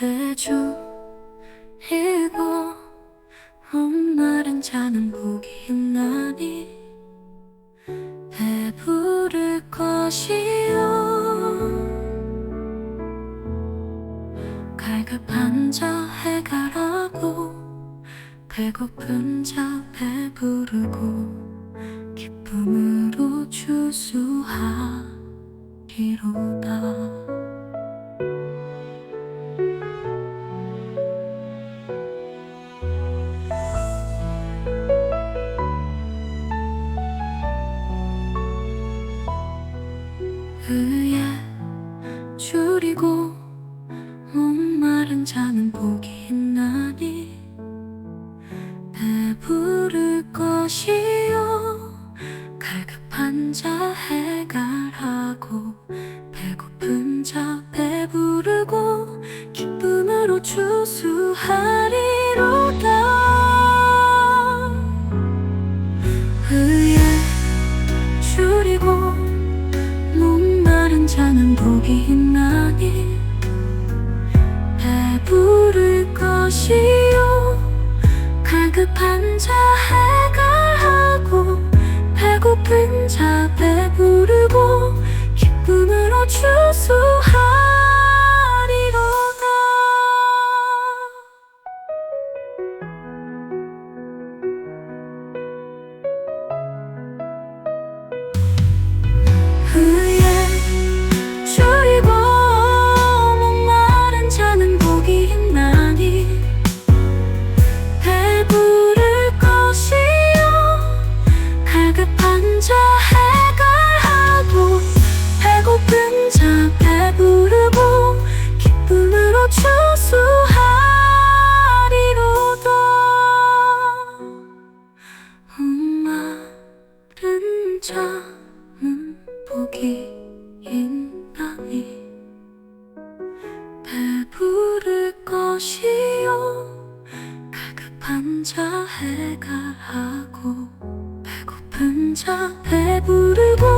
해주이고 엄마른 자는 복이 있나니 배부를 것이요 갈급한 자 해가라고 배고픈 자 배부르고 기쁨으로 주수하리로다 의에 줄이고 목마른 자는 복이 있나니 배부를 것이요. 갈급한 자 해갈하고 배고픈 자 배부르고 기쁨으로 주수하 있나니 배부를 것이요. 갈급한 자 해갈하고 배고픈 자 배 복이 있나니 배부를 것이요. 갈급한 자 해갈하고 배고픈 자 배부르고